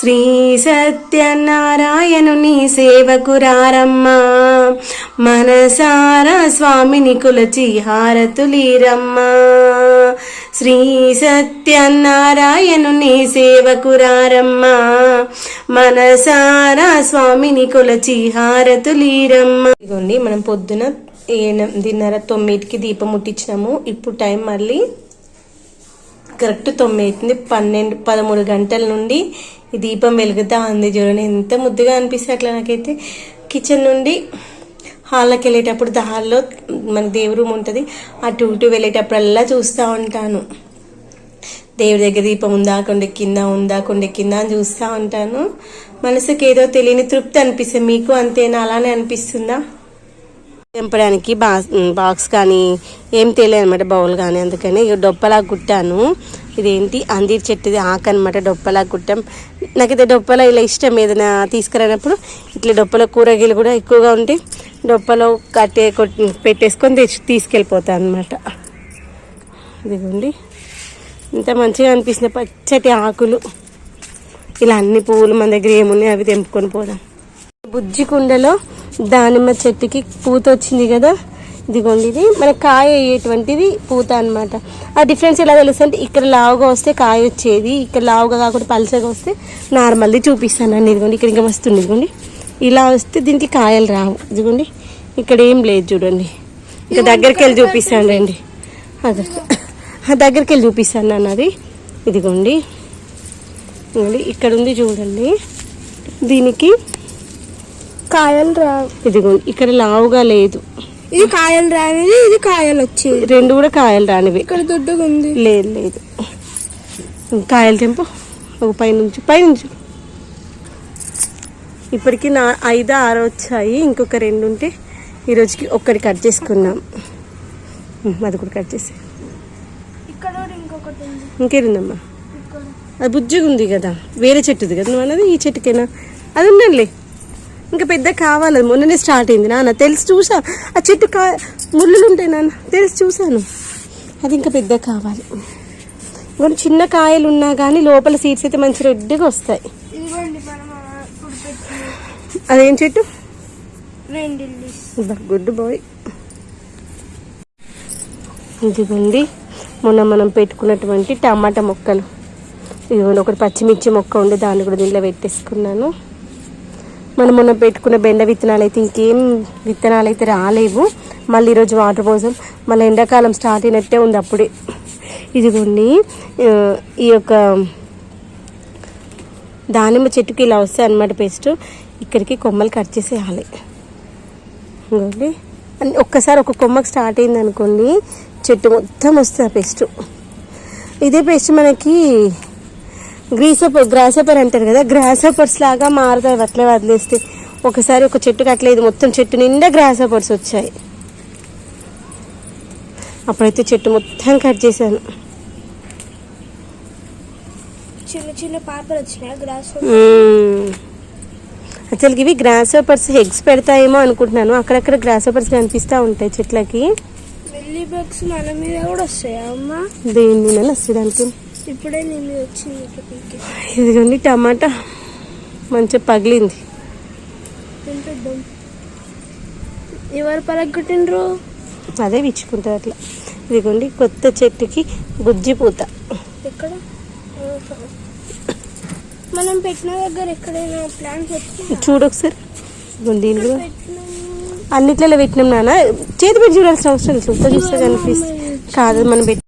శ్రీ సత్యనారాయణుని సేవకురారమ్మా. మనసారా స్వామిని కులచి హారతులీరమ్మా. శ్రీ సత్యనారాయణుని సేవకురారమ్మా. మనసారా స్వామిని కొలచి హారతులీరమ్మా. ఇదిగోండి మనం పొద్దున ఎనిమిదిన్నర తొమ్మిదికి దీపం ముట్టించినాము. ఇప్పుడు టైం మళ్ళీ కరెక్ట్ తొమ్మిది అవుతుంది పన్నెండు పదమూడు గంటల నుండి ఈ దీపం వెలుగుతా ఉంది చూడండి. ఎంత ముద్దుగా అనిపిస్తుంది అట్లా నాకైతే. కిచెన్ నుండి హాల్లోకి వెళ్ళేటప్పుడు దారిలో మన దేవుడి రూమ్ ఉంటుంది. అటు ఇటు వెళ్ళేటప్పుడల్లా చూస్తూ ఉంటాను. దేవుడి దగ్గర దీపం ఉందా కొండెక్కిందా ఉందా కొండెక్కిందా అని చూస్తూ ఉంటాను. మనసుకి ఏదో తెలియని తృప్తి అనిపిస్తుంది. మీకు అంతేనా? అలానే అనిపిస్తుందా? తెంపడానికి బా బాక్స్ కానీ ఏం తెలియదు అనమాట బౌల్ కానీ అందుకని ఇక డొప్పలా కుట్టాను. ఇదేంటి? అందిరి చెట్టుది ఆకు అనమాట డొప్పలా కుట్టాం. నాకైతే డొప్పలా ఇలా ఇష్టం ఏదైనా తీసుకురానప్పుడు ఇట్లా డొప్పల కూరగాయలు కూడా ఎక్కువగా ఉంటే డొప్పలో కట్టే కొట్- పెట్టేసుకొని తెచ్చి తీసుకెళ్ళిపోతాను అనమాట ఇదిగోండి. ఇంత మంచిగా అనిపిస్తుంది పచ్చటి ఆకులు. ఇలా అన్ని పువ్వులు మన దగ్గర ఏమున్నాయి అవి తెంపుకొని పోదాం. బుజ్జి కుండలో దానిమ్మ చెట్టుకి పూత వచ్చింది కదా? ఇదిగోండి ఇది. మన కాయ అయ్యేటువంటిది పూత అన్నమాట. ఆ డిఫరెన్స్ ఎలా తెలుస్తుంది అంటే ఇక్కడ లావుగా వస్తే కాయ వచ్చేది ఇక్కడ లావుగా కాకుండా పలసగా వస్తే నార్మల్ది చూపిస్తానండి ఇదిగోండి. ఇక్కడ ఇంకా వస్తుంది ఇదిగోండి. ఇలా వస్తే దీనికి కాయలు రావు. ఇదిగోండి. ఇక్కడ ఏం లేదు చూడండి. ఇక దగ్గరికి వెళ్ళి చూపిస్తాను రండి. అదే. ఆ దగ్గరికి వెళ్ళి చూపిస్తాను అన్నది ఇదిగోండి. ఇక్కడ ఉంది చూడండి. దీనికి కాయలు రా ఇదిగోండి ఇక్కడ లావుగా లేదు. ఇది కాయలు రానిది ఇది కాయలు వచ్చేది రెండు కూడా కాయలు రానివి. ఇక్కడ దొడ్డుగా ఉంది. లేదు లేదు. కాయలు తెంపు. ఒక పైనుంచి పైనుంచి ఇప్పటికి నా ఐదు ఆరు వచ్చాయి. ఇంకొక రెండు ఉంటే ఈరోజుకి ఒక్కటి కట్ చేసుకున్నాం. అది కూడా కట్ చేసి ఇంకేందమ్మా అది బుజ్జిగా ఉంది. కదా. వేరే చెట్టుది కదా నువ్వు అన్నది? ఈ చెట్టుకేనా? అది ఉండండి ఇంకా పెద్ద కావాలి. మొన్ననే స్టార్ట్ అయింది నాన్న. తెలిసి చూసా? ఆ చెట్టు కా ముళ్ళులు ఉంటాయి నాన్న. తెలిసి చూశాను. అది ఇంకా పెద్ద కావాలి. ఇంకా చిన్న కాయలు ఉన్నా కానీ లోపల సీడ్స్ అయితే మంచి రెడ్గా వస్తాయి. అదేం చెట్టు? Good boy. ఇదిగోండి. మొన్న మనం పెట్టుకున్నటువంటి టమాటా మొక్కలు. ఇదిగోండి ఒకటి పచ్చిమిర్చి మొక్క ఉండి దాన్ని కూడా దీంట్లో పెట్టేసుకున్నాను. మనం మొన్న పెట్టుకున్న బెండ విత్తనాలు అయితే ఇంకేం విత్తనాలు అయితే రాలేవు. మళ్ళీ ఈరోజు వాటర్ కోసం మళ్ళీ ఎండాకాలం స్టార్ట్ అయినట్టే ఉంది అప్పుడే. ఇదిగోండి ఈ యొక్క దానిమ్మ చెట్టుకి ఇలా వస్తాయి అన్నమాట పెస్ట్. ఇక్కడికి కొమ్మలు కట్ చేసేయాలి. ఇంకోండి ఒక్కసారి ఒక కొమ్మకి స్టార్ట్ అయింది అనుకోండి చెట్టు మొత్తం వస్తుంది ఆ పెస్ట్. ఇదే పెస్ట్ మనకి గ్రీసపర్ గ్రాసపర్ అంటారు కదా గ్రాసపర్స్ లాగా మారుతాయి అట్లే వదిలేస్తే. ఒకసారి ఒక చెట్టుకి అట్లా ఇది మొత్తం చెట్టు నిండా గ్రాసపర్స్ వచ్చాయి. అప్పుడైతే చెట్టు మొత్తం కట్ చేశాను. చిన్న చిన్న పాపలు వచ్చినాయి గ్రాస్ మ్మ్. అసలు ఇవి గ్రాస్ హోపర్స్ హెగ్స్ పెడతాయేమో అనుకుంటున్నాను. అక్కడక్కడ గ్రాస్ హోపర్స్ కనిపిస్తూ ఉంటాయి చెట్లకి. మన మీద కూడా వస్తాయా అమ్మ? దేని వస్తుంది ఇప్పుడే వచ్చింది ఇదిగోండి టమాటా మంచిగా పగిలింది. ఎవరు పరగొట్టిండ్రు అదే విచ్చుకుంటుంది అట్లా. ఇదిగోండి కొత్త చెట్టుకి బుజ్జి పూత. ఎక్కడ. మనం పెట్టిన దగ్గర ఎక్కడైనా ప్లాంట్స్ చూడు ఒకసారి. ఇదిగోండి దీని కూడా. పెట్టినాం అన్నిట్లలో పెట్టినాం నాన్న. చేతి పెట్టి చూడాల్సిన అవసరం లేదు. చూస్తే చూస్తే కనిపిస్తుంది కాదు మనం పెట్టి